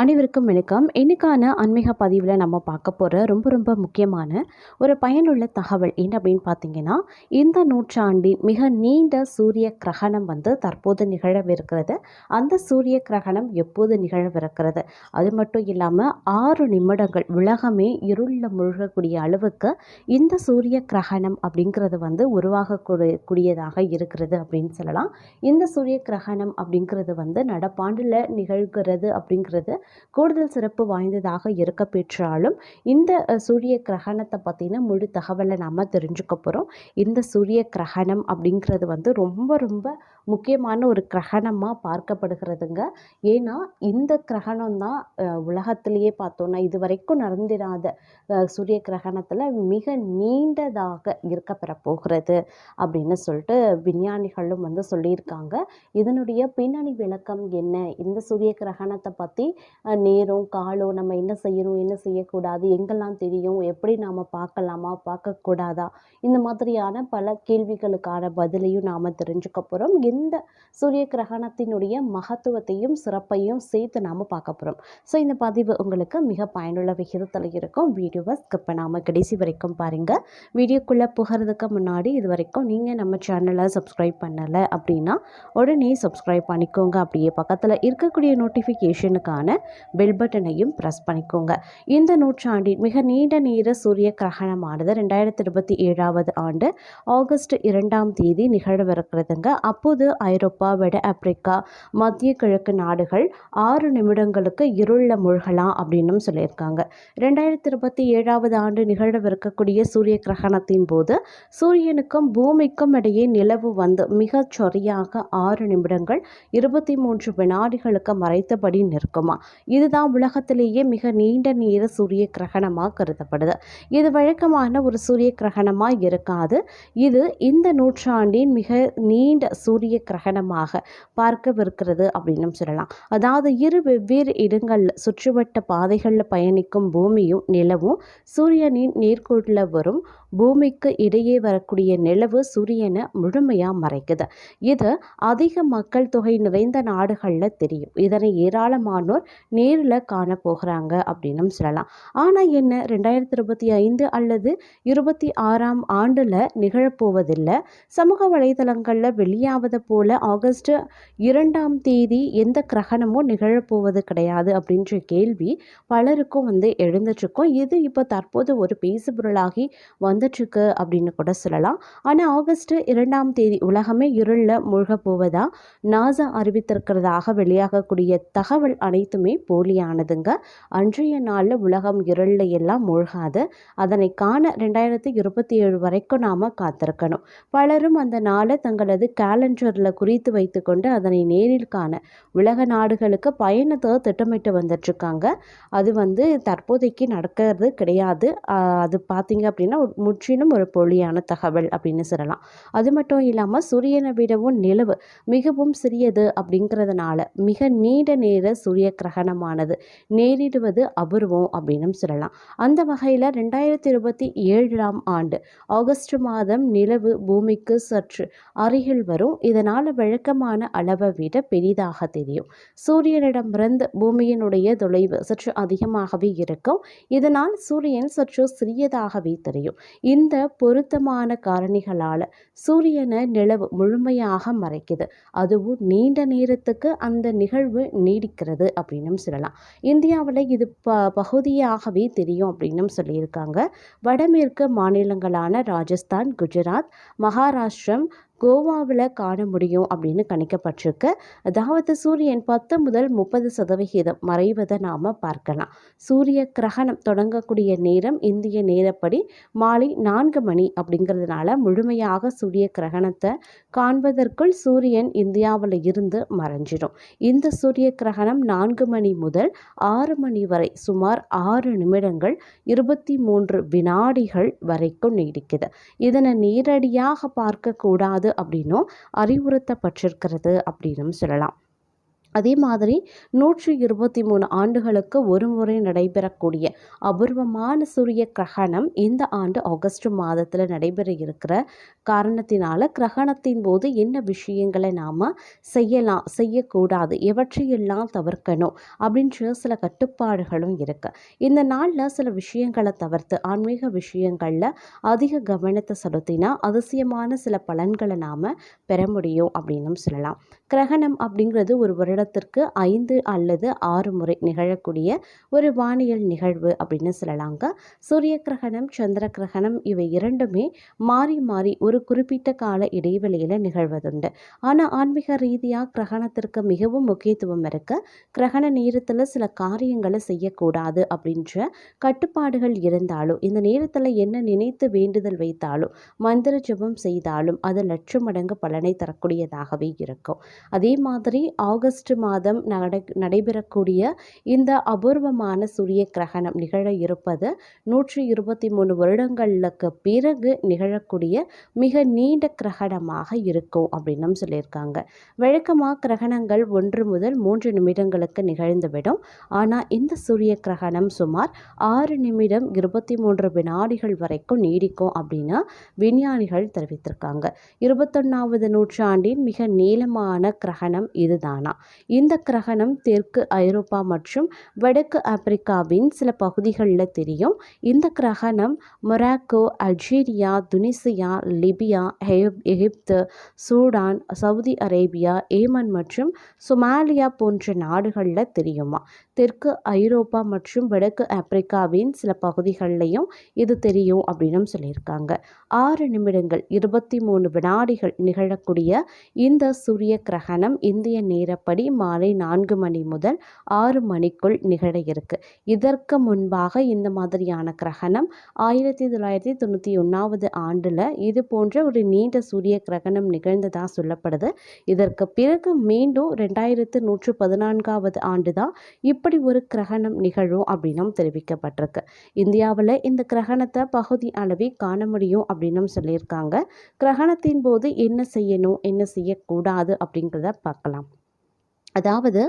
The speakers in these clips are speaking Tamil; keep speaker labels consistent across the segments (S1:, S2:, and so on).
S1: அனைவருக்கும் வணக்கம். இன்னைக்கான ஆன்மீக பதிவில் நம்ம பார்க்க போகிற ரொம்ப ரொம்ப முக்கியமான ஒரு பயனுள்ள தகவல் என்ன அப்படின்னு பார்த்தீங்கன்னா இந்த நூற்றாண்டின் மிக நீண்ட சூரிய கிரகணம் வந்து தற்போது நிகழவிருக்கிறது. அந்த சூரிய கிரகணம் எப்போது நிகழவிருக்கிறது? அது மட்டும் இல்லாமல் ஆறு நிமிடங்கள் உலகமே இருளில் முழுகக்கூடிய அளவுக்கு இந்த சூரிய கிரகணம் அப்படிங்கிறது வந்து உருவாகக்கூடிய கூடியதாக இருக்கிறது அப்படின்னு சொல்லலாம். இந்த சூரிய கிரகணம் அப்படிங்கிறது வந்து நடப்பாண்டில் நிகழ்கிறது அப்படிங்கிறது கூடுதல் சிறப்பு வாய்ந்ததாக இருக்க பெற்றாலும் இந்த சூரிய கிரகணத்தை பற்றின முழு தகவலை நாம் தெரிஞ்சுக்க போகிறோம் இந்த சூரிய கிரகணம் அப்படிங்கிறது வந்து ரொம்ப ரொம்ப முக்கியமான ஒரு கிரகணமாக பார்க்கப்படுகிறதுங்க. ஏன்னா இந்த கிரகணம் தான் உலகத்திலேயே பார்த்தோன்னா இது வரைக்கும் நடந்திராத சூரிய கிரகணத்தில் மிக நீண்டதாக இருக்கப்பெற போகிறது அப்படின்னு சொல்லிட்டு விஞ்ஞானிகளும் வந்து சொல்லியிருக்காங்க. இதனுடைய பின்னணி விளக்கம் என்ன? இந்த சூரிய கிரகணத்தை பற்றி நேரம் காலம் நம்ம என்ன செய்யணும் என்ன செய்யக்கூடாது எங்கெல்லாம் தெரியும் எப்படி நாம் பார்க்கலாமா பார்க்கக்கூடாதா? இந்த மாதிரியான பல கேள்விகளுக்கான பதிலையும் நாம் தெரிஞ்சுக்க போகிறோம் இந்த சூரிய கிரகணத்தினுடைய மகத்துவத்தையும் சிறப்பையும் சேர்த்து நாம் பார்க்க போகிறோம் ஸோ இந்த பதிவு உங்களுக்கு மிக பயனுள்ள விகிதத்தில் இருக்கும். வீடியோவை ஸ்கிப் பண்ணாமல் கடைசி வரைக்கும் பாருங்கள் வீடியோக்குள்ளே புகிறதுக்கு முன்னாடி இது வரைக்கும் நீங்கள் நம்ம சேனலை சப்ஸ்கிரைப் பண்ணலை அப்படின்னா உடனே சப்ஸ்கிரைப் பண்ணிக்கோங்க. அப்படியே பக்கத்தில் இருக்கக்கூடிய நோட்டிஃபிகேஷனுக்கான பெல் பட்டனையும் ப்ரெஸ் பண்ணிக்கோங்க. இந்த நூற்றாண்டின் மிக நீண்ட நேர சூரிய கிரகணமானது ரெண்டாயிரத்தி இருபத்தி ஏழாவது ஆண்டு ஆகஸ்ட் இரண்டாம் தேதி நிகழவிருக்கிறதுங்க அப்போது ஐரோப்பா வட ஆப்பிரிக்கா மத்திய கிழக்கு நாடுகள் ஆறு நிமிடங்களுக்கு இருளில் மூழ்கலாம் அப்படின்னும் சொல்லியிருக்காங்க. ரெண்டாயிரத்தி இருபத்தி ஏழாவது ஆண்டு நிகழவிருக்கக்கூடிய சூரிய கிரகணத்தின் போது சூரியனுக்கும் பூமிக்கும் இடையே நிலவு வந்து மிகச் சரியாக ஆறு நிமிடங்கள் இருபத்தி மூன்று வினாடிகளுக்கு மறைத்தபடி நிற்குமா? இதுதான் உலகத்திலேயே மிக நீண்ட நேர சூரிய கிரகணமாக கருதப்படுது. இது வழக்கமான ஒரு சூரிய கிரகணமாக இருக்காது. இது இந்த நூற்றாண்டின் மிக நீண்ட சூரிய சூரிய கிரகணமாக பார்க்கவிருக்கிறது அப்படின்னு சொல்லலாம். அதாவது இரு வெவ்வேறு இடங்களில் சுற்றுவட்ட பாதைகளில் பயணிக்கும் பூமியும் நிலவும். சூரியனின் நேர்கோட்டில் வரும் பூமிக்கு இடையே வரக்கூடிய நிலவு சூரியனை முழுமையாக மறைக்குது. இது அதிக மக்கள் தொகை நிறைந்த நாடுகளில் தெரியும். இதனை ஏராளமானோர் நேரில் காண போகிறாங்க அப்படின்னும் சொல்லலாம். ஆனால் என்ன ரெண்டாயிரத்தி இருபத்தி ஐந்து அல்லது இருபத்தி ஆறாம் ஆண்டில் நிகழப்போவதில்லை சமூக வலைதளங்களில் வெளியாவது போல ஆகஸ்ட் இரண்டாம் தேதி எந்த கிரகணமும் நிகழப்போவது கிடையாது அப்படின்ற கேள்வி பலருக்கும் வந்து எழுந்துட்டுருக்கோம். இது இப்போ தற்போது ஒரு பேசுபொருளாகி வந்துட்டுருக்கு அப்படின்னு கூட சொல்லலாம். ஆனால் ஆகஸ்ட் இரண்டாம் தேதி உலகமே இருளில் மூழ்க போவதா? நாசா அறிவித்திருக்கிறதாக வெளியாகக்கூடிய தகவல் அனைத்துமே போலியானதுங்க. அன்றைய நாளில் உலகம் இருளில் எல்லாம் மூழ்காது. அதனை காண ரெண்டாயிரத்தி இருபத்தி ஏழு வரைக்கும் நாம் காத்திருக்கணும். பலரும் அந்த நாளை தங்களது கேலண்டர் கேலண்டரில் குறித்து வைத்துக்கொண்டு அதனை நேரில் காண உலக நாடுகளுக்கு பயணத்தை திட்டமிட்டு வந்துட்டுருக்காங்க. அது வந்து தற்போதைக்கு நடக்கிறது கிடையாது. அது பார்த்தீங்க அப்படின்னா முற்றிலும் ஒரு பொழியான தகவல் அப்படின்னு சொல்லலாம். அது மட்டும் இல்லாமல் சூரியனை விடவும் நிலவு மிகவும் சிறியது அப்படிங்கிறதுனால மிக நீண்ட நேர சூரிய கிரகணமானது நேரிடுவது அபூர்வம் அப்படின்னு சொல்லலாம். அந்த வகையில் ரெண்டாயிரத்தி இருபத்தி ஏழாம் ஆண்டு ஆகஸ்ட் மாதம் நிலவு பூமிக்கு சற்று அருகில் வரும். இதை இதனால் வழக்கமான அளவை விட பெரிதாக தெரியும். சூரியனிடமிருந்து பூமியினுடைய தொலைவு சற்று அதிகமாகவே இருக்கும். இதனால் சூரியன் சற்று சிறியதாகவே தெரியும். இந்த பொருத்தமான காரணிகளால் சூரியனை நிலவு முழுமையாக மறைக்குது. அதுவும் நீண்ட நேரத்துக்கு அந்த நிகழ்வு நீடிக்கிறது அப்படின்னும் சொல்லலாம். இந்தியாவில் இது ப பகுதியாகவே தெரியும் அப்படின்னும் சொல்லியிருக்காங்க. வடமேற்கு மாநிலங்களான ராஜஸ்தான் குஜராத் மகாராஷ்டிரம் கோவாவில் காண முடியும் அப்படின்னு கணிக்கப்பட்டிருக்கு. அதாவது சூரியன் பத்து முதல் முப்பது சதவிகிதம் மறைவதை நாம் பார்க்கலாம். சூரிய கிரகணம் தொடங்கக்கூடிய நேரம் இந்திய நேரப்படி மாலை நான்கு மணி அப்படிங்கிறதுனால முழுமையாக சூரிய கிரகணத்தை காண்பதற்குள் சூரியன் இந்தியாவில் இருந்து மறைஞ்சிடும். இந்த சூரிய கிரகணம் நான்கு மணி முதல் ஆறு மணி வரை சுமார் ஆறு நிமிடங்கள் இருபத்தி மூன்று வினாடிகள் வரைக்கும் நீடிக்குது. இதனை நேரடியாக பார்க்கக்கூடாது அப்படின்னும் அறிவுறுத்தப்பட்டிருக்கிறது அப்படின்னும் சொல்லலாம். அதே மாதிரி நூற்றி இருபத்தி மூணு ஆண்டுகளுக்கு ஒரு முறை நடைபெறக்கூடிய அபூர்வமான சூரிய கிரகணம் இந்த ஆண்டு ஆகஸ்ட் மாதத்தில் நடைபெற இருக்கிற காரணத்தினால கிரகணத்தின் போது என்ன விஷயங்களை நாம் செய்யலாம் செய்யக்கூடாது எவற்றையெல்லாம் தவிர்க்கணும் அப்படின்ற சில கட்டுப்பாடுகளும் இருக்குது இந்த நாளில் சில விஷயங்களை தவிர்த்து ஆன்மீக விஷயங்களில் அதிக கவனத்தை செலுத்தினா அதிசயமான சில பலன்களை நாம் பெற முடியும் அப்படின்னும் சொல்லலாம். கிரகணம் அப்படிங்கிறது ஒரு வருடத்திற்கு ஐந்து அல்லது ஆறு முறை நிகழக்கூடிய ஒரு வானியல் நிகழ்வு அப்படின்னு சொல்லலாங்க. சூரிய கிரகணம் சந்திர கிரகணம் இவை இரண்டுமே மாறி மாறி ஒரு குறிப்பிட்ட கால இடைவெளியில் நிகழ்வதுண்டு. ஆனால் ஆன்மீக ரீதியாக கிரகணத்திற்கு மிகவும் முக்கியத்துவம் இருக்க. கிரகண நேரத்தில் சில காரியங்களை செய்யக்கூடாது அப்படின்ற கட்டுப்பாடுகள் இருந்தாலும் இந்த நேரத்தில் என்ன நினைத்து வேண்டுதல் வைத்தாலும் மந்திர ஜபம் செய்தாலும் அது லட்சம் மடங்கு பலனை தரக்கூடியதாகவே இருக்கும். அதே மாதிரி ஆகஸ்ட் மாதம் நடை நடைபெறக்கூடிய இந்த அபூர்வமான சூரிய கிரகணம் நிகழ இருப்பது நூற்றி இருபத்தி மூணு வருடங்களுக்கு பிறகு நிகழக்கூடிய மிக நீண்ட கிரகணமாக இருக்கும் அப்படின்னு சொல்லியிருக்காங்க. வழக்கமாக கிரகணங்கள் ஒன்று முதல் மூன்று நிமிடங்களுக்கு நிகழ்ந்துவிடும். ஆனால் இந்த சூரிய கிரகணம் சுமார் ஆறு நிமிடம் இருபத்தி மூன்று வினாடிகள் வரைக்கும் நீடிக்கும் அப்படின்னு விஞ்ஞானிகள் தெரிவித்திருக்காங்க. இருபத்தொன்னாவது நூற்றாண்டின் மிக நீளமான கிரகணம் இதுதானா? இந்த கிரகணம் தெற்கு ஐரோப்பா மற்றும் வடக்கு ஆப்பிரிக்காவின் சில பகுதிகளில் தெரியும். இந்த கிரகணம் மொராக்கோ அல்ஜீரியா துனிசியா லிபியா எகிப்து சூடான் சவுதி அரேபியா ஏமன் மற்றும் சொமாலியா போன்ற நாடுகளில் தெரியுமா? தெற்கு ஐரோப்பா மற்றும் வடக்கு ஆப்பிரிக்காவின் சில பகுதிகளிலையும் இது தெரியும் அப்படின்னு சொல்லியிருக்காங்க. ஆறு நிமிடங்கள் இருபத்தி மூணு வினாடிகள் நிகழக்கூடிய இந்த சூரிய கிரகணம் இந்திய நேரப்படி மாலை நான்கு மணி முதல் ஆறு மணிக்குள் நிகழ இருக்கு. இதற்கு முன்பாக இந்த மாதிரியான கிரகணம் ஆயிரத்தி தொள்ளாயிரத்தி தொண்ணூற்றி ஒன்றாவது ஆண்டில் இது போன்ற ஒரு நீண்ட சூரிய கிரகணம் நிகழ்ந்ததாக சொல்லப்படுது. இதற்கு பிறகு மீண்டும் ரெண்டாயிரத்து நூற்று பதினான்காவது ஆண்டு தான் இப்போ எப்படி ஒரு கிரகணம் நிகழும் அப்படின்னும் தெரிவிக்கப்பட்டிருக்கு. இந்தியாவில் இந்த கிரகணத்தை பகுதி அளவே காண முடியும் அப்படின்னும் சொல்லியிருக்காங்க. கிரகணத்தின் போது என்ன செய்யணும் என்ன செய்யக்கூடாது அப்படிங்கிறத பார்க்கலாம். அதாவது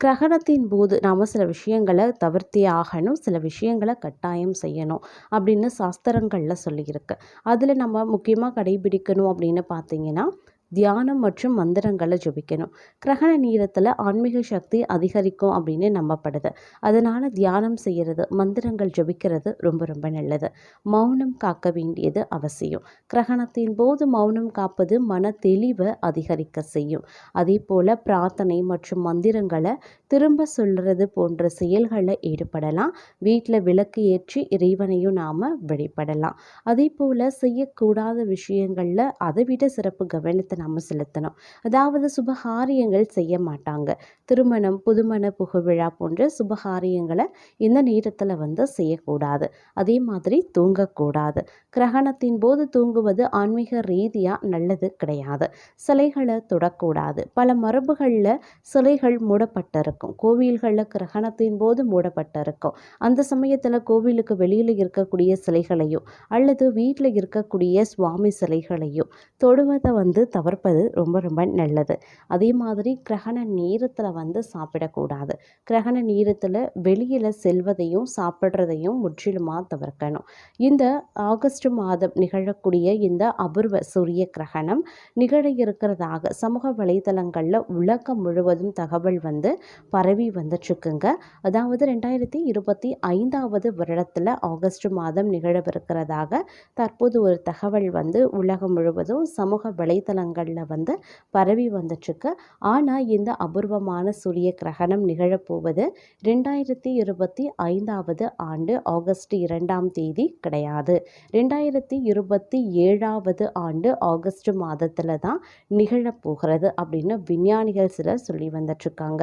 S1: கிரகணத்தின் போது நாம் சில விஷயங்களை தவிர்த்தே ஆகணும் சில விஷயங்களை கட்டாயம் செய்யணும் அப்படின்னு சாஸ்திரங்களில் சொல்லியிருக்கு. அதில் நம்ம முக்கியமாக கடைபிடிக்கணும் அப்படின்னு பார்த்தீங்கன்னா தியானம் மற்றும் மந்திரங்களை ஜபிக்கணும். கிரகண நேரத்தில் ஆன்மீக சக்தி அதிகரிக்கும் அப்படின்னு நம்பப்படுது. அதனால் தியானம் செய்கிறது மந்திரங்கள் ஜபிக்கிறது ரொம்ப ரொம்ப நல்லது. மௌனம் காக்க வேண்டியது அவசியம். கிரகணத்தின் போது மௌனம் காப்பது மன தெளிவை அதிகரிக்க செய்யும். அதே போல் பிரார்த்தனை மற்றும் மந்திரங்களை திரும்ப சொல்கிறது போன்ற செயல்களில் ஈடுபடலாம். வீட்டில் விளக்கு ஏற்றி இறைவனையும் நாம் வழிபடலாம். அதே போல் செய்யக்கூடாத விஷயங்களில் அதை விட சிறப்பு கவனத்தை நாம் செலுத்தணும். அதாவது சுபகாரியங்கள் செய்ய மாட்டாங்க. திருமணம் புதுமண புகழ்விழா போன்ற சுபகாரியங்களை இந்த நேரத்தில் வந்து செய்யக்கூடாது. அதே மாதிரி தூங்கக்கூடாது. கிரகணத்தின் போது தூங்குவது ஆன்மீக ரீதியாக நல்லது கிடையாது. சிலைகளை தொடக்கூடாது. பல மரபுகளில் சிலைகள் மூடப்பட்டிருக்கும். இருக்கும். கோவில்களில் கிரகணத்தின் போது மூடப்பட்டிருக்கும். அந்த சமயத்தில் கோவிலுக்கு வெளியில் இருக்கக்கூடிய சிலைகளையோ அல்லது வீட்டில் இருக்கக்கூடிய சுவாமி சிலைகளையோ தொடுவதை வந்து தவிர்ப்பது ரொம்ப ரொம்ப நல்லது. அதே மாதிரி கிரகண நேரத்தில் வந்து சாப்பிடக்கூடாது. கிரகண நேரத்தில் வெளியில் செல்வதையும் சாப்பிட்றதையும் முற்றிலுமாக தவிர்க்கணும். இந்த ஆகஸ்ட் மாதம் நிகழக்கூடிய இந்த அபூர்வ சூரிய கிரகணம் நிகழ இருக்கிறதாக சமூக வலைதளங்களில் உலகம் முழுவதும் தகவல் வந்து பரவி வந்துட்டுருக்குங்க. அதாவது ரெண்டாயிரத்தி இருபத்தி ஐந்தாவது வருடத்தில் ஆகஸ்ட் மாதம் நிகழவிருக்கிறதாக தற்போது ஒரு தகவல் வந்து உலகம் முழுவதும் சமூக வலைத்தளங்களில் வந்து பரவி வந்துட்டுருக்கு. ஆனால் இந்த அபூர்வமான சூரிய கிரகணம் நிகழப்போவது ரெண்டாயிரத்தி இருபத்தி ஐந்தாவது ஆண்டு ஆகஸ்ட் இரண்டாம் தேதி கிடையாது. ரெண்டாயிரத்தி இருபத்தி ஏழாவது ஆண்டு ஆகஸ்ட் மாதத்தில் தான் நிகழப்போகிறது அப்படின்னு விஞ்ஞானிகள் சிலர் சொல்லி வந்துட்டுருக்காங்க.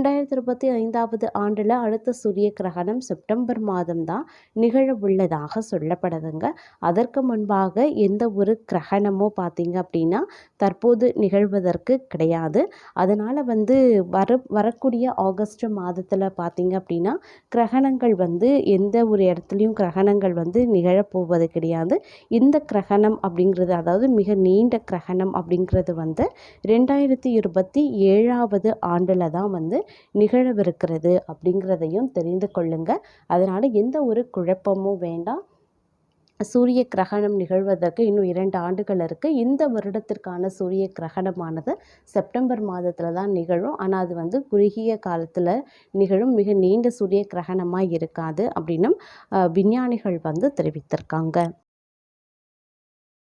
S1: இரண்டாயிரத்தி இருபத்தி ஐந்தாவது ஆண்டில் அடுத்த சூரிய கிரகணம் செப்டம்பர் மாதம் தான் நிகழ உள்ளதாக சொல்லப்படுதுங்க. அதற்கு முன்பாக எந்த ஒரு கிரகணமோ பார்த்தீங்க அப்படின்னா தற்போது நிகழ்வதற்கு கிடையாது. அதனால் வந்து வர வரக்கூடிய ஆகஸ்ட் மாதத்தில் பார்த்தீங்க அப்படின்னா கிரகணங்கள் வந்து எந்த ஒரு இடத்துலையும் கிரகணங்கள் வந்து நிகழப்போவது கிடையாது. இந்த கிரகணம் அப்படிங்கிறது அதாவது மிக நீண்ட கிரகணம் அப்படிங்கிறது வந்து ரெண்டாயிரத்தி இருபத்தி ஏழாவது ஆண்டில் தான் வந்து நிகழவிருக்கிறது அப்படிங்கிறதையும் தெரிந்து கொள்ளுங்க. அதனால் எந்த ஒரு குழப்பமும் வேண்டாம். சூரிய கிரகணம் நிகழ்வதற்கு இன்னும் இரண்டு ஆண்டுகள் இருக்குது இந்த வருடத்திற்கான சூரிய கிரகணமானது செப்டம்பர் மாதத்தில் தான் நிகழும். ஆனால் அது வந்து குறுகிய காலத்தில் நிகழும். மிக நீண்ட சூரிய கிரகணமாக இருக்காது அப்படின்னும் விஞ்ஞானிகள் வந்து தெரிவித்திருக்காங்க.